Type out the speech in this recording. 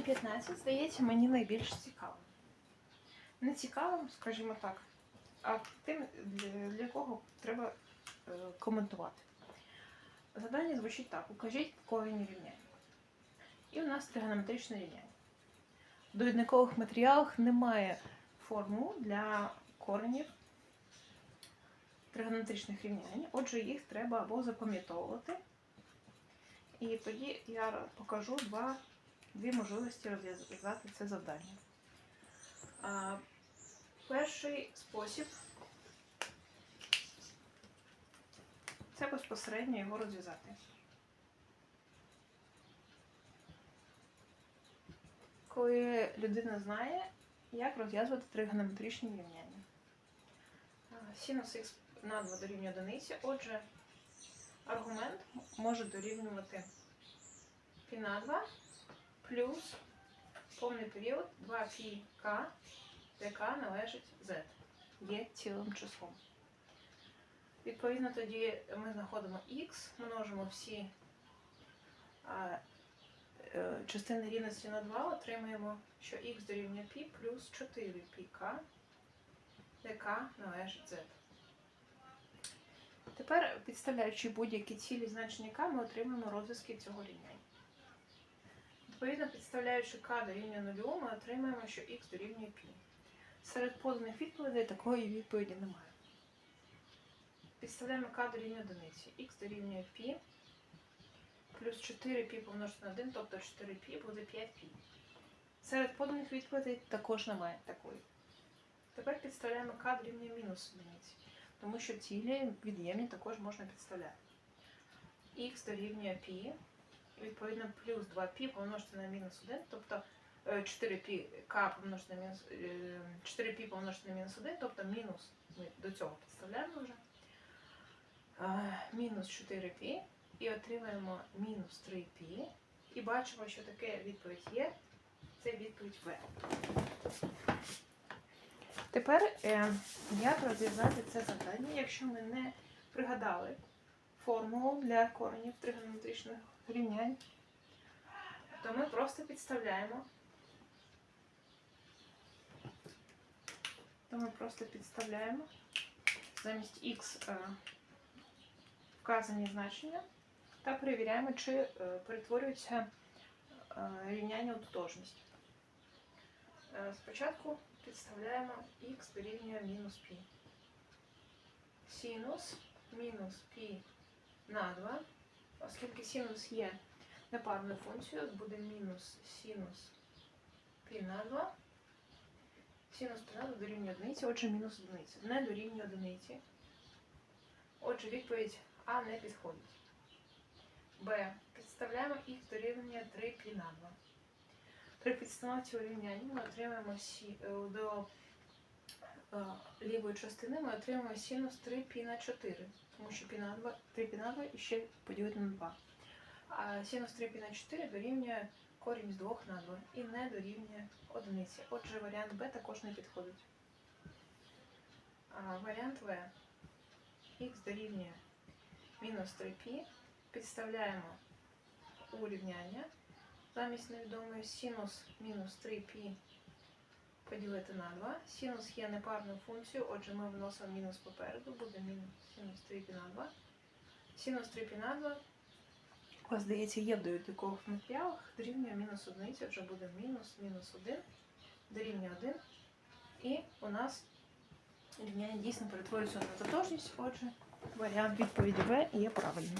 Завдання 15 здається мені найбільш цікавим. Не цікавим, скажімо так, а тим, для, кого треба е, коментувати. Завдання звучить так: укажіть корені рівняння. І у нас тригонометричне рівняння. В довідникових матеріалах немає формул для коренів тригонометричних рівнянь. Отже, їх треба або запам'ятовувати. І тоді я покажу два, дві можливості розв'язати це завдання. А, перший спосіб це безпосередньо його розв'язати. Коли людина знає, як розв'язувати тригонометричні рівняння. А, Синус х на 2 дорівнює одиниці, отже, аргумент може дорівнювати π на 2 плюс повний період 2πk, де k належить z, є цілим числом. Відповідно, тоді ми знаходимо x, множимо всі а, е, частини рівності на 2, отримаємо, що x дорівнює π плюс 4πk, де k належить z. Тепер, підставляючи будь-які цілі значення k, ми отримаємо розв'язки цього рівняння. Відповідно, підставляючи k дорівнює 0, ми отримаємо, що x дорівнює π. Серед поданих відповідей такої відповіді немає. Підставляємо k дорівнює 1. x дорівнює π плюс 4π помножити на 1, тобто 4π буде 5π. Серед поданих відповідей також немає такої. Тепер підставляємо k дорівнює мінус 1, тому що цілі від'ємні також можна підставляти. x дорівнює π, відповідно плюс 2π помножити на мінус 1, тобто 4π k помножити на мінус 4π помножити на мінус 1, тобто мінус, ми до цього підставляємо вже. Е, Мінус 4π і отримаємо мінус 3π. І бачимо, що таке відповідь є. Це відповідь В. Тепер, е, як розв'язати це завдання, якщо ми не пригадали формулу для коренів тригонометричних рівнянь, то ми просто підставляємо. То ми просто підставляємо замість х е, вказані значення та перевіряємо, чи е, перетворюється е, рівняння у тотожність. Спочатку підставляємо х дорівнює мінус π. Синус мінус π на 2, оскільки синус є непарною функцією, буде мінус синус пі на 2. Синус пі на 2 дорівнює одиниці, отже мінус одиниці. Не дорівнює одиниці. Отже, відповідь А не підходить. Б. Підставляємо їх до рівня 3 пі на 2. При підстановці урівняння ми отримаємо е, до Е, лівої частини ми отримуємо синус 3 пі на 4, тому що пі на 2, 3 пі на 2 і ще поділити на 2. А синус 3 пі на 4 дорівнює корінь з 2 на 2 і не дорівнює одиниці. Отже, варіант Б також не підходить. А варіант В. Х дорівнює мінус 3π. Підставляємо урівняння замість невідомої синус мінус 3π поділити на 2. Синус є непарною функцією, отже ми вносимо мінус попереду, буде мінус синус 3π на 2. Синус 3π на 2, у вас, здається, є в довідникових матеріалах, дорівнює мінус 1, отже буде мінус мінус 1, дорівнює 1. І у нас рівняння дійсно перетворюється на тотожність, отже, варіант відповіді В є правильним.